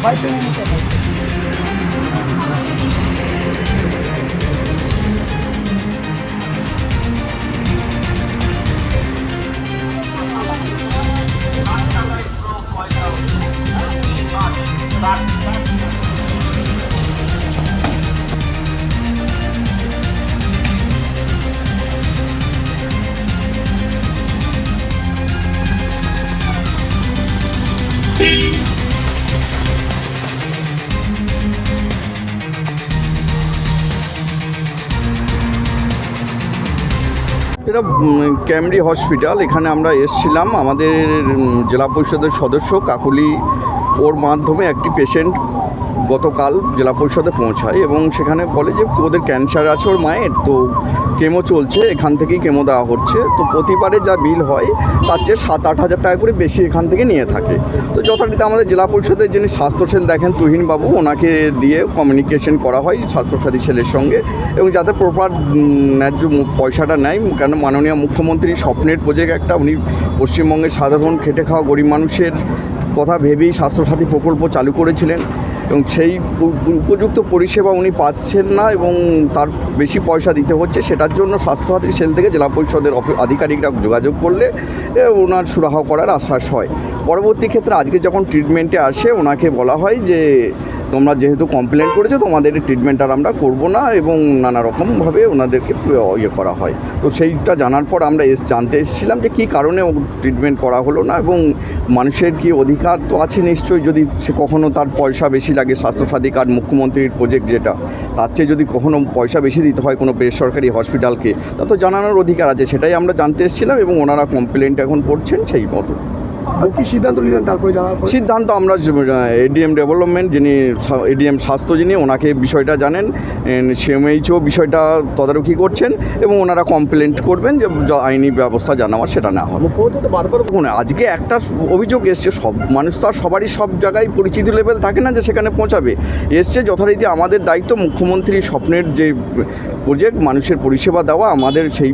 Vai ter um এটা ক্যামরি hospital এখানে আমরা এসছিলাম। আমাদের জেলা পরিষদের সদস্য কাকুলি ওর মাধ্যমে একটি পেশেন্ট গতকাল জেলা পরিষদে পৌঁছায় এবং সেখানে বলে যে ওদের ক্যান্সার আছে ওর মায়ের, তো কেমো চলছে, এখান থেকেই কেমো দেওয়া হচ্ছে। তো প্রতিবারে যা বিল হয়, তার চেয়ে সাত, আট হাজার টাকা করে বেশি এখান থেকে নিয়ে থাকে। তো যথারীতি আমাদের জেলা পরিষদের যিনি স্বাস্থ্যসেল দেখেন তুহিনবাবু, ওনাকে দিয়ে কমিউনিকেশন করা হয় স্বাস্থ্যসাথী সেলের সঙ্গে এবং যাতে প্রপার ন্যায্য পয়সাটা নেয়, কেন মাননীয় মুখ্যমন্ত্রীর স্বপ্নের প্রজেক্ট একটা, উনি পশ্চিমবঙ্গের সাধারণ খেটে খাওয়া গরিব মানুষের কথা ভেবেই স্বাস্থ্যসাথী প্রকল্প চালু করেছিলেন এবং সেই উপযুক্ত পরিষেবা উনি পাচ্ছেন না এবং তার বেশি পয়সা দিতে হচ্ছে। সেটার জন্য স্বাস্থ্যসাথী সেল থেকে জেলা পরিষদের আধিকারিকরা যোগাযোগ করলে ওনার সুরাহা করার আশ্বাস হয়। পরবর্তী ক্ষেত্রে আজকে যখন ট্রিটমেন্টে আসে ওনাকে বলা হয় যে তোমরা যেহেতু কমপ্লেন করেছ, তোমাদের ট্রিটমেন্ট আর আমরা করব না এবং নানা রকমভাবে ওনাদেরকে ইয়ে করা হয়। তো সেইটা জানার পর আমরা এস জানতে এসেছিলাম যে কী কারণে ট্রিটমেন্ট করা হলো না এবং মানুষের কি অধিকার তো আছে নিশ্চয়ই। যদি সে কখনো তার পয়সা বেশি লাগে, স্বাস্থ্যসাথী কার্ড, মুখ্যমন্ত্রীর প্রজেক্ট যেটা, তার চেয়ে যদি কখনো পয়সা বেশি দিতে হয় কোনো বেসরকারি হসপিটালকে তা তো জানানোর অধিকার আছে, সেটাই আমরা জানতে এসেছিলাম এবং ওনারা কমপ্লেনটা এখন করছেন সেই মতো। কি সিদ্ধান্ত নিলেন তারপরে জানার পরে? সিদ্ধান্ত আমরা এডিএম ডেভেলপমেন্ট যিনি এডিএম স্বাস্থ্য যিনি ওনাকে বিষয়টা জানেন। সিএমএইচও বিষয়টা তদারকি করছেন এবং ওনারা কমপ্লেন্ট করবেন যে আইনি ব্যবস্থা জানাবার সেটা না হবে। বারবার আজকে একটা অভিযোগ এসছে সব মানুষ তো আর সবারই সব জায়গায় পরিচিতি লেভেল থাকে না যে সেখানে পৌঁছাবে। এসছে যথারীতি আমাদের দায়িত্ব মুখ্যমন্ত্রীর স্বপ্নের যে প্রজেক্ট মানুষের পরিষেবা দেওয়া আমাদের সেই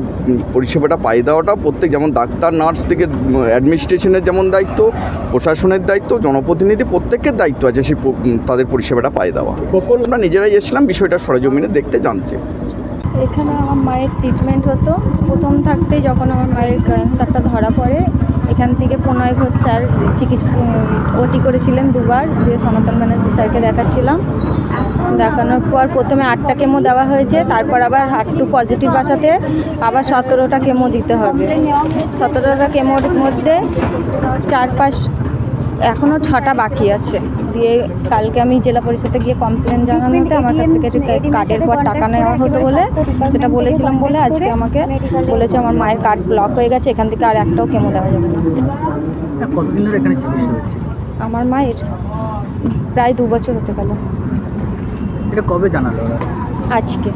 পরিষেবাটা পাই দেওয়াটা প্রত্যেক যেমন ডাক্তার নার্স থেকে অ্যাডমিনিস্ট্রেশনের যেমন দায়িত্ব প্রশাসনের দায়িত্ব জনপ্রতিনিধি প্রত্যেকের দায়িত্ব আছে সেই তাদের পরিষেবাটা পায়ে দেওয়া। গোপন আমরা নিজেরাই এসেছিলাম বিষয়টা সরজমিনে দেখতে জানতে। এখানে আমার মায়ের ট্রিটমেন্ট হতো। প্রথম থাকতে যখন আমার মায়ের ক্যান্সারটা ধরা পড়ে এখান থেকে প্রণয় ঘোষ স্যার চিকিৎসা ওটি করেছিলেন দুবার, দিয়ে সনাতন ব্যানার্জি স্যারকে দেখাচ্ছিলাম। দেখানোর পর প্রথমে আটটা কেমো দেওয়া হয়েছে, তারপর আবার হার্টু পজিটিভ আসাতে আবার সতেরোটা কেমো দিতে হবে। সতেরোটা কেমোর মধ্যে চার পাঁচ এখনও ছটা বাকি আছে। দিয়ে কালকে আমি জেলা পরিষদে গিয়ে কমপ্লেন জানানোতে আমার কাছ থেকে কার্ডের পর টাকা নেওয়া হতো বলে সেটা বলেছিলাম বলে আজকে আমাকে বলেছে আমার মায়ের কার্ড ব্লক হয়ে গেছে এখান থেকে আর একটাও কেমো দেওয়া যাবে না। আমার মায়ের প্রায় দু বছর হতে গেল এটা কবে জানালো আজকে।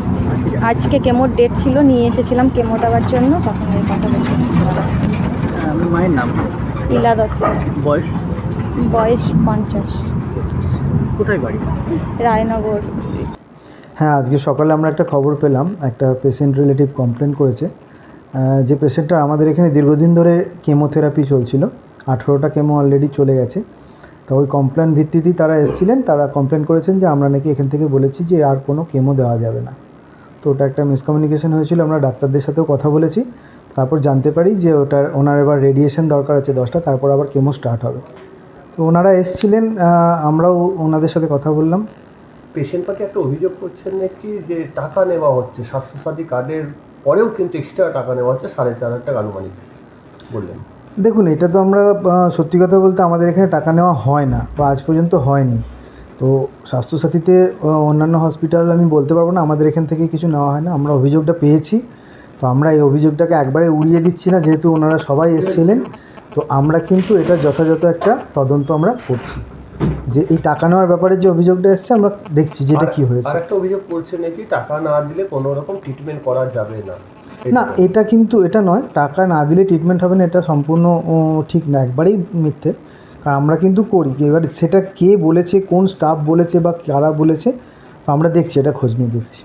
আজকে কেমোর ডেট ছিল নিয়ে এসেছিলাম কেমো দেওয়ার জন্য তখন এই কথা বলছি। আমি মায়ের নাম? ইলা দত্ত। বয়স? বয়স পঞ্চাশ। কোথায় বাড়ি? রায়নগর। হ্যাঁ আজকে সকালে আমরা একটা খবর পেলাম। একটা পেশেন্ট রিলেটিভ কমপ্লেন করেছে। যে পেশেন্টটা আমাদের এখানে দীর্ঘদিন ধরে কেমোথেরাপি চলছিল। আঠেরোটা কেমো অলরেডি চলে গেছে। তো ওই কমপ্লেন ভিত্তিতেই তারা এসেছিলেন। তারা কমপ্লেন করেছেন যে আমরা নাকি এখান থেকে বলেছি যে আর কোনো কেমো দেওয়া যাবে না। তো ওটা একটা মিসকমিউনিকেশন হয়েছিল। আমরা ডাক্তারদের সাথেও কথা বলেছি। তারপর জানতে পারি যে ওটার ওনার এবার রেডিয়েশন দরকার আছে দশটা। তারপর আবার কেমো স্টার্ট হবে। তো ওনারা এসছিলেন আমরাও ওনাদের সাথে কথা বললাম। পেশেন্ট পাখি একটা অভিযোগ করছেন নাকি যে টাকা নেওয়া হচ্ছে? স্বাস্থ্যসাথী কার্ডের পরেও কিন্তু এক্সট্রা টাকা নেওয়া হচ্ছে সাড়ে চার হাজার টাকা আনুমানিক বললেন। দেখুন এটা তো আমরা সত্যি কথা বলতে আমাদের এখানে টাকা নেওয়া হয় না বা আজ পর্যন্ত হয়নি। তো স্বাস্থ্যসাথীতে অন্যান্য হসপিটাল আমি বলতে পারব না আমাদের এখান থেকে কিছু নেওয়া হয় না। আমরা অভিযোগটা পেয়েছি। তো আমরা এই অভিযোগটাকে একবারে উড়িয়ে দিচ্ছি না যেহেতু ওনারা সবাই এসেছিলেন। তো আমরা কিন্তু এটা যথাযথ একটা তদন্ত আমরা করছি। যে এই টাকা নেওয়ার ব্যাপারে যে অভিযোগটা এসছে আমরা দেখছি যে এটা কী হয়েছে। একটা অভিযোগ করছে নাকি টাকা না দিলে কোনো রকম ট্রিটমেন্ট করা যাবে না। না এটা কিন্তু এটা নয় টাকা না দিলে ট্রিটমেন্ট হবে না এটা সম্পূর্ণ ঠিক না একবারেই মিথ্যে। কারণ আমরা কিন্তু করি এবার সেটা কে বলেছে কোন স্টাফ বলেছে বা কারা বলেছে তো আমরা দেখছি এটা খোঁজ নিয়ে দেখছি।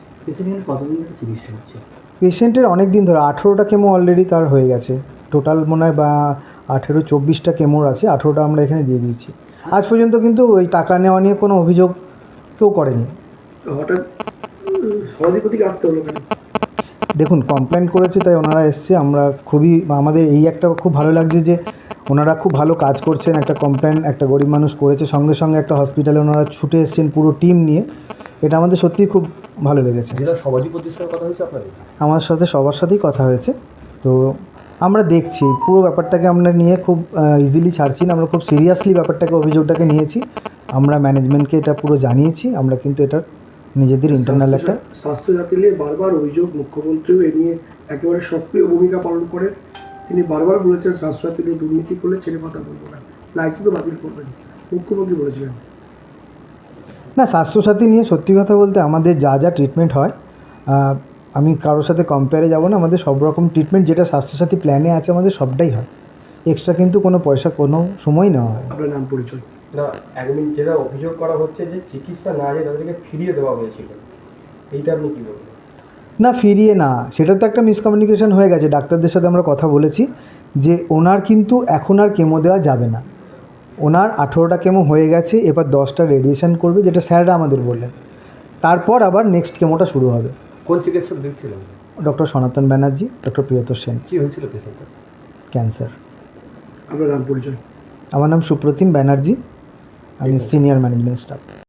পেশেন্টের অনেক দিন ধরে আঠেরোটা কেমো অলরেডি তার হয়ে গেছে। টোটাল মনে হয় বা আঠেরো চব্বিশটা কেমোর আছে আঠেরোটা আমরা এখানে দিয়ে দিয়েছি। আজ পর্যন্ত কিন্তু ওই টাকা নেওয়া নিয়ে কোনো অভিযোগ কেউ করেনি। হঠাৎ সভাধিপতিকে আসতে হলো কেন? দেখুন কমপ্লেন করেছে তাই ওনারা এসছে। আমরা খুবই আমাদের এই একটা খুব ভালো লাগছে যে ওনারা খুব ভালো কাজ করছেন একটা কমপ্লেন একটা গরিব মানুষ করেছে। সঙ্গে সঙ্গে একটা হসপিটালে ওনারা ছুটে এসছেন পুরো টিম নিয়ে। এটা আমাদের সত্যিই খুব ভালো লেগেছে। জেলা সভাধিপতির সঙ্গে কথা হয়েছে আপনাদের? আমার সাথে সবার সাথেই কথা হয়েছে। তো আমরা দেখছি পুরো ব্যাপারটাকে আমরা নিয়ে খুব ইজিলি ছাড়ছি না আমরা খুব সিরিয়াসলি ব্যাপারটাকে অভিযোগটাকে নিয়েছি। আমরা ম্যানেজমেন্টকে এটা পুরো জানিয়েছি আমরা কিন্তু এটা নিজেদের ইন্টারনাল একটা স্বাস্থ্যসাথী নিয়ে বারবার অভিযোগ মুখ্যমন্ত্রীও এ নিয়ে একেবারে সক্রিয় ভূমিকা পালন করেন তিনি বারবার বলেছেন স্বাস্থ্যসাথী নিয়ে দুর্নীতি করলে ছেড়ে কথা বলব না। লাইসেন্সও বাতিল করবেন মুখ্যমন্ত্রী বলেছিলেন। না স্বাস্থ্যসাথী নিয়ে সত্যি কথা বলতে আমাদের যা যা ট্রিটমেন্ট হয় আমি কারোর সাথে কম্পেয়ারে যাব না আমাদের সব রকম ট্রিটমেন্ট যেটা স্বাস্থ্যসাথী প্ল্যানে আছে আমাদের সবটাই হয়। এক্সট্রা কিন্তু কোনো পয়সা কোনো সময় নেওয়া হয় আপনার নাম পরিচয়? না একদিন যেটা অভিযোগ করা হচ্ছে যে চিকিৎসা না যে তাদেরকে ফিরিয়ে দেওয়া হয়েছিল। এইটা আপনি কী বলবেন? না ফিরিয়ে না। সেটা তো একটা মিসকমিউনিকেশন হয়ে গেছে। ডাক্তারদের সাথে আমরা কথা বলেছি যে ওনার কিন্তু এখন আর কেমো দেওয়া যাবে না। ওনার আঠেরোটা কেমো হয়ে গেছে এবার দশটা রেডিয়েশন করবে যেটা স্যাররা আমাদের বললেন। তারপর আবার নেক্সট কেমোটা শুরু হবে। কোন চিকিৎসক দেখছিলেন? Doctor Sanatan Banerjee doctor Priyat Sen. কী হয়েছিল পেশেন্টের ক্যান্সার। আপনার নাম পরিচয়? আমার নাম সুপ্রতিম ব্যানার্জি। আমি সিনিয়র ম্যানেজমেন্ট স্টাফ।